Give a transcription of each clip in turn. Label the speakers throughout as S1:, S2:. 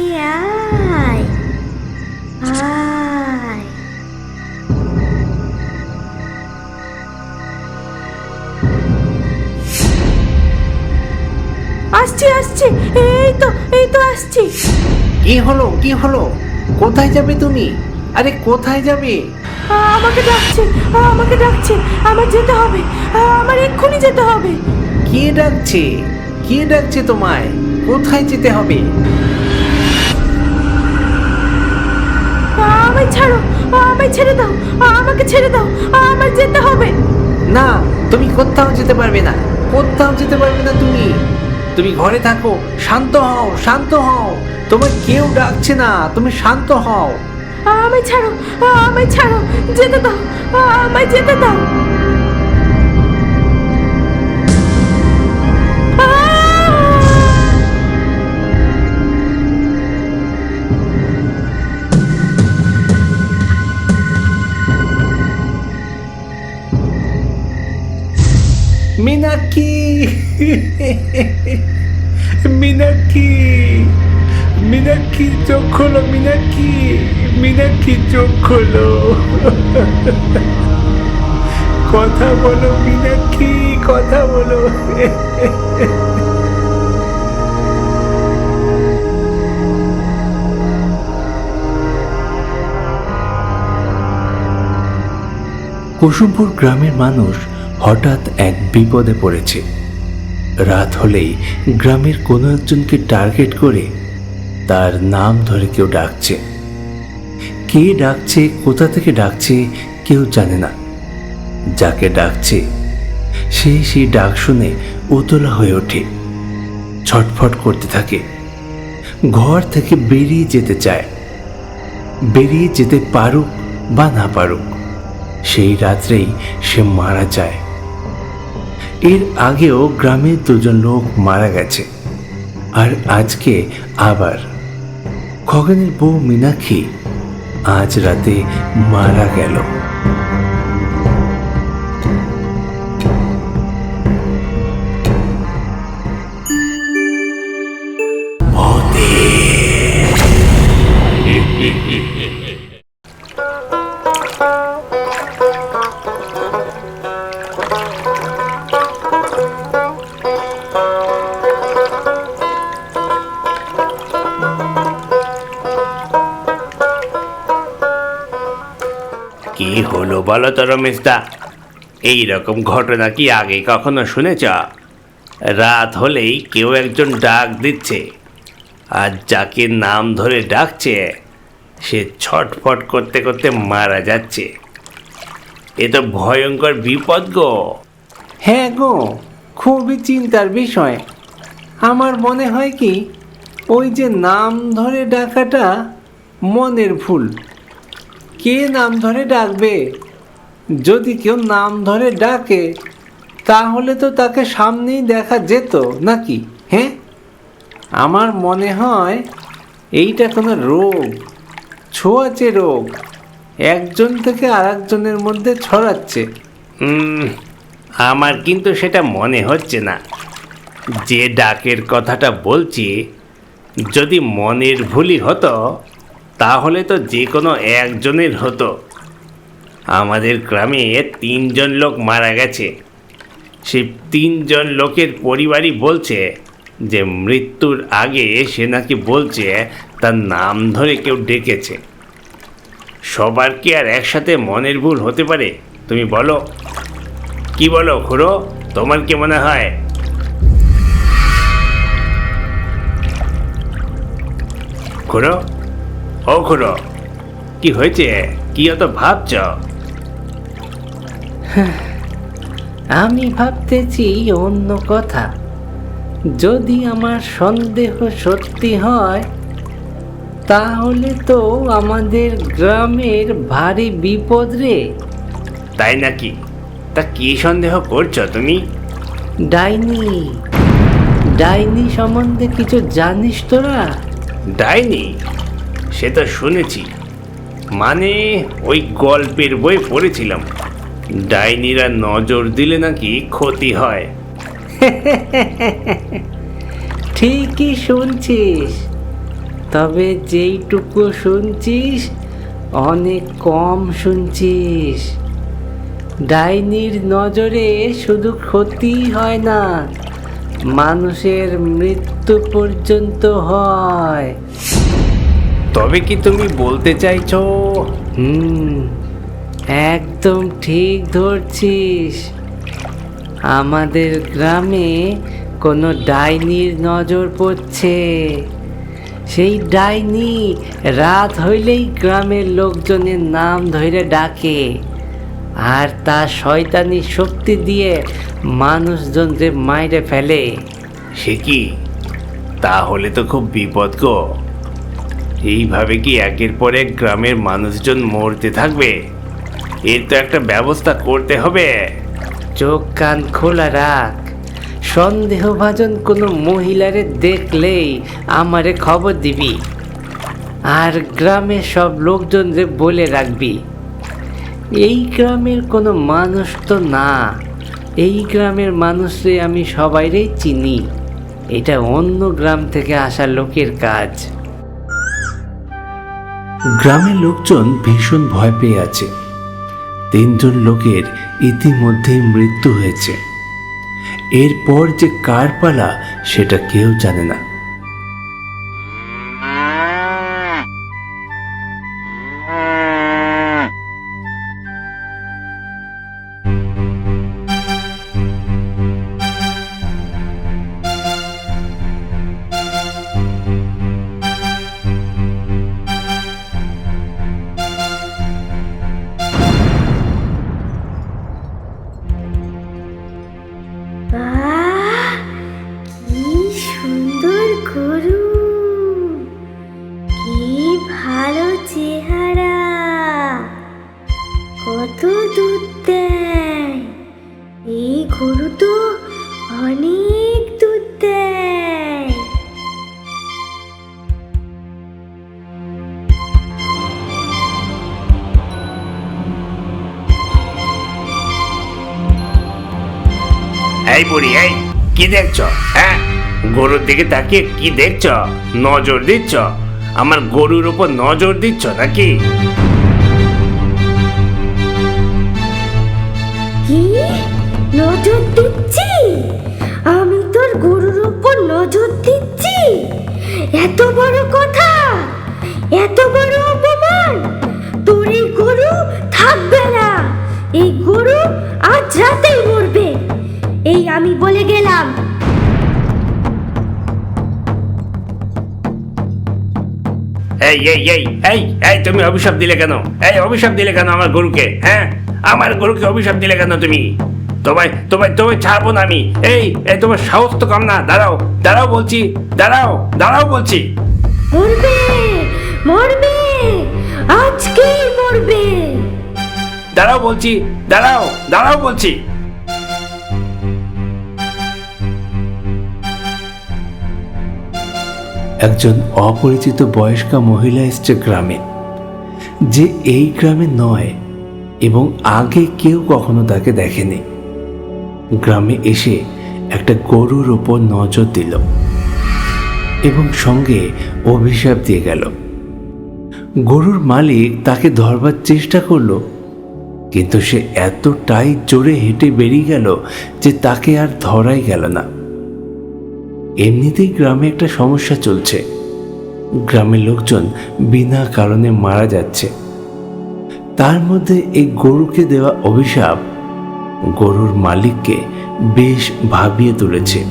S1: কাছে আয় আয় আসছি আসছি। এই তো এই তো আসছি।
S2: কি হলো কি হলো? কোথায় যাবে তুমি? আরে কোথায় যাবে?
S1: আমাকে ডাকছে আমাকে ডাকছে। আমার যেতে হবে আমার এক্ষুনি যেতে হবে।
S2: কে ডাকছে? কে ডাকছে তোমায়? কোথায় যেতে হবে?
S1: আমায় ছাড়ো আমায় ছেড়ে দাও আমাকে ছেড়ে দাও আমার যেতে হবে।
S2: না তুমি কোথাও যেতে পারবে না কোথাও যেতে পারবে না তুমি। তুমি ঘরে থাকো শান্ত হও শান্ত হও। তোমার কেউ ডাকছে না তুমি শান্ত হও।
S1: আমায় ছাড়ো আমায় ছাড়ো যেতে দাও আমায় যেতে দাও।
S2: মিনাক্ষী। মিনাক্ষী। মিনাক্ষী চোখ খোলো, মিনাক্ষী। মিনাক্ষী চোখ খোলো। কথা বলো মিনাক্ষী, কথা বলো। কুসুমপুর গ্রামের মানুষ হঠাৎ এক বিপদে পড়েছে। রাত হলেই গ্রামের কোনো একজনকে টার্গেট করে তার নাম ধরে কেউ ডাকছে। কে ডাকছে, কোথা থেকে ডাকছে, কেউ জানে না। যাকে ডাকছে, সে সেই ডাক শুনে উতলা হয়ে ওঠে। ছটফট করতে থাকে। ঘর থেকে বেরিয়ে যেতে চায়। বেরিয়ে যেতে পারুক বা না পারুক, সেই রাত্রেই সে মারা যায়। এর আগেও গ্রামে দুজন লোক মারা গেছে। আর আজকে আবার। খগেনের বউ মীনাক্ষী আজ রাতে মারা গেল।
S3: হলো বলো তো রমেশদা এই রকম ঘটনা কি আগে কখনো শুনেছ? রাত হলেই কেউ একজন ডাক দিচ্ছে, আর যাকে নাম ধরে ডাকছে, সে ছটফট করতে করতে মারা যাচ্ছে। এ তো ভয়ঙ্কর বিপদ গো।
S2: হ্যাঁ গো, খুবই চিন্তার বিষয়। আমার মনে হয় কি, ওই যে নাম ধরে ডাকাটা মনের ভুল। কে নাম ধরে ডাকবে? যদি কেউ নাম ধরে ডাকে, তাহলে তো তাকে সামনেই দেখা যেত, নাকি? হ্যাঁ? আমার মনে হয় এইটা কোনো রোগ, ছোঁয়াচে রোগ। একজন থেকে আরেকজনের মধ্যে ছড়াচ্ছে।
S3: আমার কিন্তু সেটা মনে হচ্ছে না। যে ডাকের কথাটা বলছি, যদি মনের ভুলই হতো তাহলে তো যে কোনো একজনের হতো। আমাদের গ্রামে তিনজন লোক মারা গেছে। সে তিনজন লোকের পরিবারই বলছে যে মৃত্যুর আগে সে নাকি বলছে তার নাম ধরে কেউ ডেকেছে। সবার কি আর একসাথে মনের ভুল হতে পারে? তুমি বলো। কি বলো খুড়ো? তোমার কি মনে হয়? খুড়ো? ও খুড়ো কি হয়েছে? কি অত ভাবছ?
S4: আমি ভাবতেছি অন্য কথা। যদি আমার সন্দেহ সত্যি হয় তাহলে তো আমাদের গ্রামের ভারী বিপদ রে।
S3: তাই নাকি? তা কি সন্দেহ করছ তুমি?
S4: ডাইনি। ডাইনি সম্বন্ধে কিছু জানিস তোরা?
S3: ডাইনি? সে তো শুনেছি। মানে ওই গল্পের বই পড়েছিলাম। ডাইনিরা নজর দিলে নাকি ক্ষতি হয়।
S4: ঠিকই শুনছিস। তবে যেইটুকু শুনছিস, অনেক কম শুনছিস। ডাইনির নজরে শুধু ক্ষতি হয় না, মানুষের মৃত্যু পর্যন্ত হয়।
S3: তবে কি তুমি বলতে চাইছো?
S4: হুম একদম ঠিক ধরছিস। আমাদের গ্রামে কোনো ডাইনির নজর পড়ছে। সেই ডাইনি রাত হইলেই গ্রামের লোকজনের নাম ধরে ডাকে। আর তার শয়তানি শক্তি দিয়ে মানুষজনকে মাইরে ফেলে।
S3: সে কি? তাহলে তো খুব বিপদ গো। এইভাবে কি একের পর এক গ্রামের মানুষজন মরতে থাকবে? এর তো একটা ব্যবস্থা করতে হবে।
S4: চোখ, কান খোলা রাখ। সন্দেহভাজন কোনো মহিলারে দেখলেই আমারে খবর দিবি। আর গ্রামের সব লোকজনরে বলে রাখবি। এই গ্রামের কোনো মানুষ তো না। এই গ্রামের মানুষরে আমি সবাইরেই চিনি। এটা অন্য গ্রাম থেকে আসা লোকের কাজ।
S2: গ্রামের লোকজন ভীষণ ভয় পেয়ে আছে। তিনজন লোকের ইতিমধ্যেই মৃত্যু হয়েছে। এরপর যে কার পালা, সেটা কেউ জানে না।
S1: এই
S3: বুড়ি, এই, কি দেখছ? হ্যাঁ? গরুর দিকে তাকিয়ে কি দেখছ? নজর দিচ্ছ? আমার গরুর উপর নজর দিচ্ছ নাকি?
S1: কি? নজর দিচ্ছি? আমি তোর গরুর উপর নজর দিচ্ছি? এত বড় কথা? এত বড় অপমান? তোর এই গরু থাকবে না। এই গরু আজ রাতেই মরবে। এই আমি বলে গেলাম।
S3: এই এই এই এই এই তুমি অভিশাপ দিলে কেন? এই অভিশাপ দিলে কেন আমার গরুকে? হ্যাঁ? আমার গরুকে অভিশাপ দিলে কেন তুমি? তোমায় তোমায় তোমায় ছাড়বো না আমি। এই এই তোমার সাহস তো কম না। দাঁড়াও দাঁড়াও বলছি দাঁড়াও দাঁড়াও বলছি।
S1: মরবে মরবে আজকেই মরবে।
S3: দাঁড়াও বলছি দাঁড়াও দাঁড়াও বলছি।
S2: একজন অপরিচিত বয়স্কা মহিলা এসছে গ্রামে, যে এই গ্রামে নয় এবং আগে কেউ কখনো তাকে দেখেনি। গ্রামে এসে একটা গরুর ওপর নজর দিল এবং সঙ্গে অভিশাপ দিয়ে গেল। গরুর মালিক তাকে ধরবার চেষ্টা করল, কিন্তু সে এতটাই জোরে হেঁটে বেরিয়ে গেল যে তাকে আর ধরাই গেল না। এমনিতেই গ্রামে একটা সমস্যা চলছে। গ্রামের লোকজন বিনা কারণে মারা যাচ্ছে। তার মধ্যে এই গরুকে দেওয়া অভিশাপ গরুর মালিককে বেশ ভাবিয়ে তুলেছে।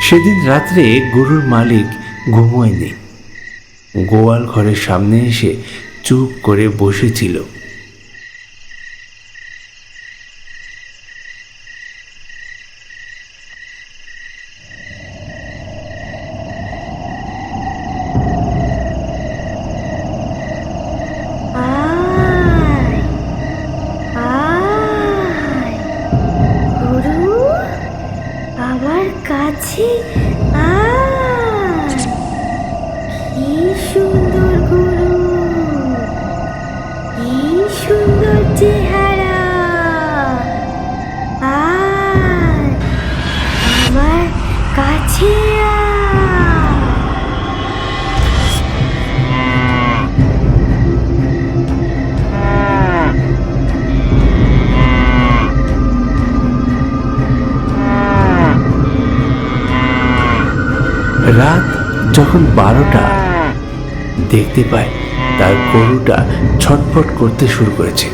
S2: সেদিন রাত্রে গরুর মালিক ঘুমোয়নি। গোয়াল ঘরের সামনে এসে চুপ করে বসেছিল। রাত যখন বারোটা, দেখতে পায় তার গরুটা ছটফট করতে শুরু করেছে।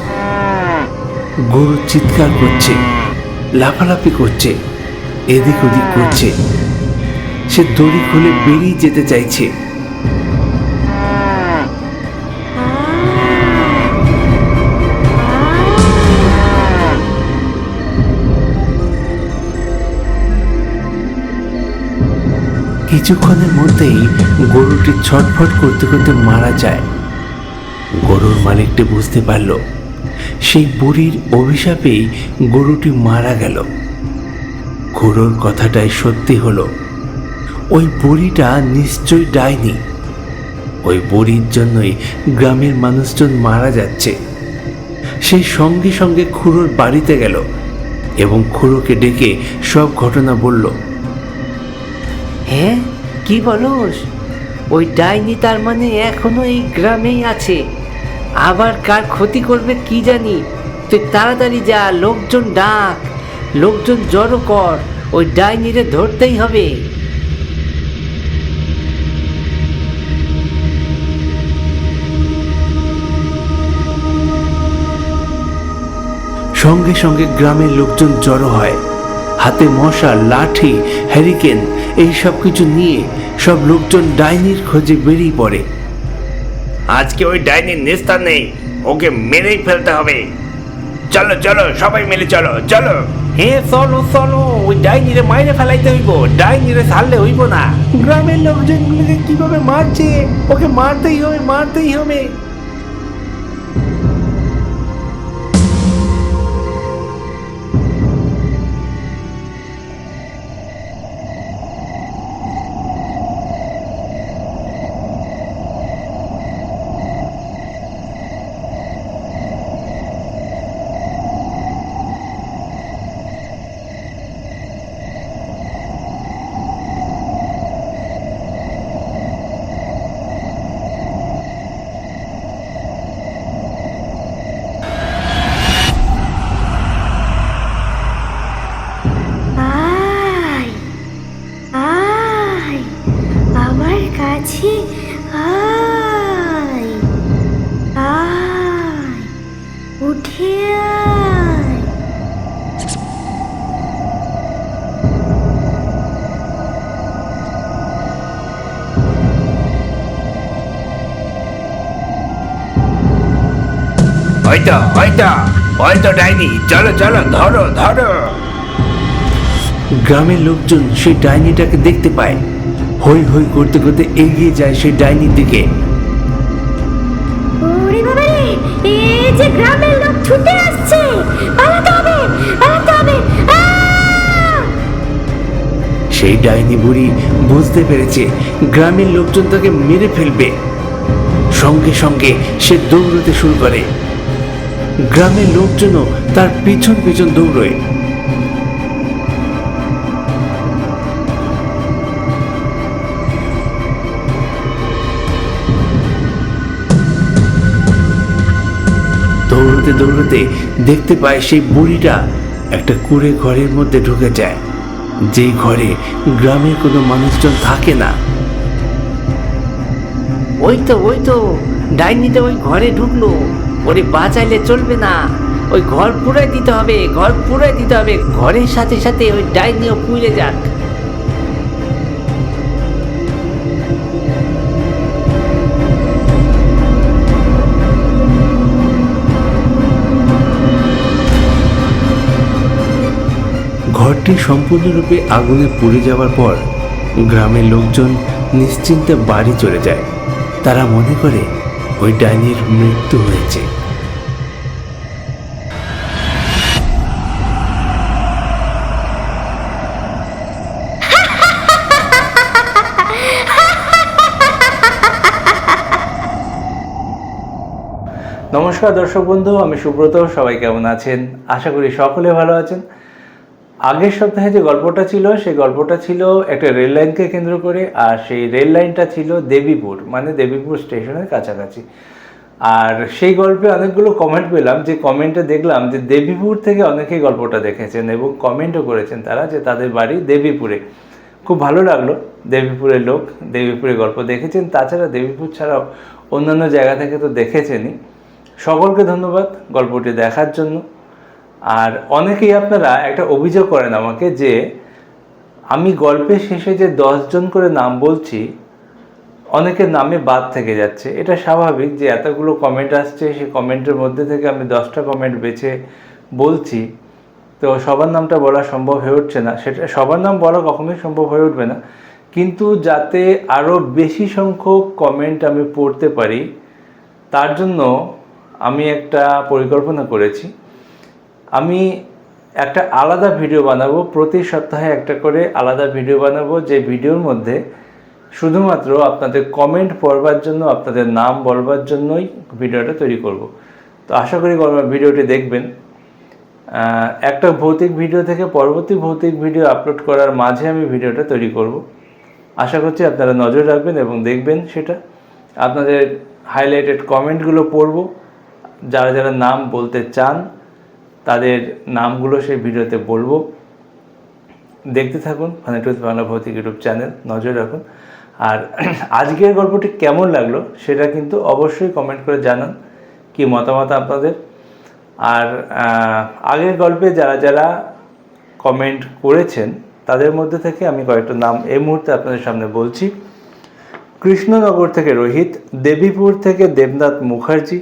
S2: গরু চিৎকার করছে, লাফালাফি করছে, এদিক ওদিক করছে। সে দড়ি খুলে বেরিয়ে যেতে চাইছে। কিছুক্ষণের মধ্যেই গরুটি ছটফট করতে করতে মারা যায়। গরুর মালিকটি বুঝতে পারল, সেই বুড়ির অভিশাপেই গরুটি মারা গেল। গরুর কথাটাই সত্যি হলো, ওই বুড়িটা নিশ্চয়ই ডাইনি। ওই বুড়ির জন্যই গ্রামের মানুষজন মারা যাচ্ছে। সেই সঙ্গে সঙ্গে খুড়োর বাড়িতে গেল এবং খুড়োকে ডেকে সব ঘটনা বলল।
S4: হ্যাঁ কি বলোস? ওই ডাইনি তার মানে এখনও এই গ্রামেই আছে। আবার কার ক্ষতি করবে কি জানি? তুই তাড়াতাড়ি যা, লোকজন ডাক, লোকজন জড়ো কর, ওই ডাইনিরে ধরতেই হবে।
S2: সঙ্গে সঙ্গে গ্রামের লোকজন জড়ো হয়। হাতে মশা লাঠি হ্যারিকেন এই সব কিছু নিয়ে সব লোকজন ডাইনির খোঁজে বেরিয়ে পড়ে।
S3: আজকে ওই ডাইনির নিস্তার নেই ওকে মেরেই ফেলতে হবে। চলো চলো সবাই মিলে চলো চলো। হ্যাঁ চলো চলো ওই ডাইনিরে মাইরে ফেলাইতে হইব ডাইনিরে ছাড়লে হইব না।
S2: গ্রামের লোকজনগুলোকে কীভাবে মারছে? ওকে মারতেই হবে মারতেই হবে।
S3: হয়তো হয়তো হয়তো ডাইনি। চলো চলো ধরো ধরো।
S2: গ্রামের লোকজন সেই ডাইনিটাকে দেখতে পায়। হই হই করতে করতে এগিয়ে যায় সেই ডাইনির দিকে।
S1: ওরে বাবা রে এই যে গ্রামের লোক ছুটে আসছে। পালাতে হবে পালাতে হবে।
S2: সেই ডাইনি বুড়ি বুঝতে পেরেছে গ্রামের লোকজন তাকে মেরে ফেলবে। সঙ্গে সঙ্গে সে দৌড়তে শুরু করে। গ্রামের লোকজনও তার পিছন পিছন দৌড়য়। দৌড়তে দৌড়তে দেখতে পায় সেই বুড়িটা একটা কুড়ে ঘরের মধ্যে ঢুকে যায়। যেই ঘরে গ্রামের কোনো মানুষজন থাকে না।
S4: ওই তো ওই তো, ডাইনিটা ওই ঘরে ঢুকলো। ওরে বাঁচাইলে চলবে না। ওই ঘর পুরাই দিতে হবে, ঘর পুরাই দিতে হবে। ঘরের সাথে সাথে ওই ডাইনিও পুড়ে যাক।
S2: ঘরটি সম্পূর্ণরূপে আগুনে পুড়ে যাওয়ার পর গ্রামের লোকজন নিশ্চিন্তে বাড়ি চলে যায়। তারা মনে করে, ওই ডাইনির মৃত্যু হয়েছে।
S5: নমস্কার দর্শক বন্ধু, আমি সুব্রত, সবাই কেমন আছেন? আশা করি সকলে ভালো আছেন। আগের সপ্তাহে যে গল্পটা ছিল, সেই গল্পটা ছিল একটা রেল লাইনকে কেন্দ্র করে, আর সেই রেল লাইনটা ছিল দেবীপুর মানে দেবীপুর স্টেশনের কাছাকাছি। আর সেই গল্পে অনেকগুলো কমেন্ট পেলাম, যে কমেন্টে দেখলাম যে দেবীপুর থেকে অনেকেই গল্পটা দেখেছেন এবং কমেন্টও করেছেন তারা যে তাদের বাড়ি দেবীপুরে। খুব ভালো লাগল, দেবীপুরের লোক দেবীপুরে গল্প দেখেছেন। তাছাড়া দেবীপুর ছাড়াও অন্যান্য জায়গা থেকে তো দেখেছেনই। সকলকে ধন্যবাদ গল্পটি দেখার জন্য। আর অনেকেই আপনারা একটা অভিযোগ করেন আমাকে যে আমি গল্পের শেষে যে দশজন করে নাম বলছি, অনেকের নামে বাদ থেকে যাচ্ছে। এটা স্বাভাবিক যে এতগুলো কমেন্ট আসছে, সেই কমেন্টের মধ্যে থেকে আমি দশটা কমেন্ট বেছে বলছি। তো সবার নামটা বলা সম্ভব হয়ে উঠছে না। সেটা সবার নাম বলা কখনোই সম্ভব হয়ে উঠবে না। কিন্তু যাতে আরও বেশি সংখ্যক কমেন্ট আমি পড়তে পারি, তার জন্য আমি একটা পরিকল্পনা করেছি। আমি একটা আলাদা ভিডিও বানাবো, প্রতি সপ্তাহে একটা করে আলাদা ভিডিও বানাবো, যে ভিডিওর মধ্যে শুধুমাত্র আপনাদের কমেন্ট পড়বার জন্য, আপনাদের নাম বলবার জন্যই ভিডিওটা তৈরি করব। তো আশা করি ভিডিওটি দেখবেন। একটা ভৌতিক ভিডিও থেকে পরবর্তী ভৌতিক ভিডিও আপলোড করার মাঝে আমি ভিডিওটা তৈরি করব। আশা করছি আপনারা নজর রাখবেন এবং দেখবেন সেটা। আপনাদের হাইলাইটেড কমেন্টগুলো পড়ব। যারা যারা নাম বলতে চান, তাদের নামগুলো সেই ভিডিওতে বলব। দেখতে থাকুন ফানি টুথ বাংলা ভৌতিক ইউটিউব চ্যানেল নজর রাখুন। আর আজকের গল্পটি কেমন লাগল সেটা কিন্তু অবশ্যই কমেন্ট করে জানান, কি মতামত আপনাদের। আর আগের গল্পে যারা যারা কমেন্ট করেছেন, তাদের মধ্যে থেকে আমি কয়েকটা নাম এই মুহূর্তে আপনাদের সামনে বলছি। কৃষ্ণনগর থেকে রোহিত, দেবীপুর থেকে দেবনাথ মুখার্জি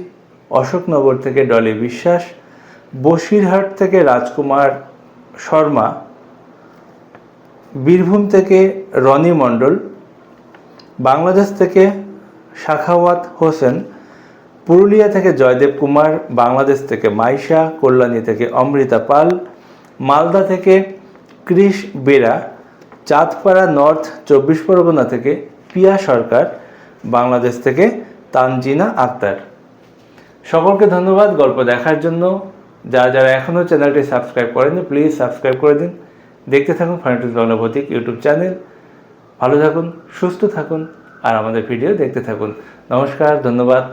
S5: অশোকনগর থেকে ডলি বিশ্বাস, বসিরহাট থেকে রাজকুমার শর্মা, বীরভূম থেকে রনি মণ্ডল, বাংলাদেশ থেকে শাখাওয়াত হোসেন, পুরুলিয়া থেকে জয়দেব কুমার, বাংলাদেশ থেকে মাইশা, কল্যাণী থেকে অমৃতা পাল, মালদা থেকে কৃষ বেরা, চাঁদপাড়া নর্থ চব্বিশ পরগনা থেকে পিয়া সরকার, বাংলাদেশ থেকে তানজিনা আক্তার। সকলকে ধন্যবাদ গল্প দেখার জন্য। যারা যারা এখনও চ্যানেলটি সাবস্ক্রাইব করেনি প্লিজ সাবস্ক্রাইব করে দিন। দেখতে থাকুন ফানিটুস বাংলা ভৌতিক ইউটিউব চ্যানেল। ভালো থাকুন, সুস্থ থাকুন, আর আমাদের ভিডিও দেখতে থাকুন। নমস্কার, ধন্যবাদ।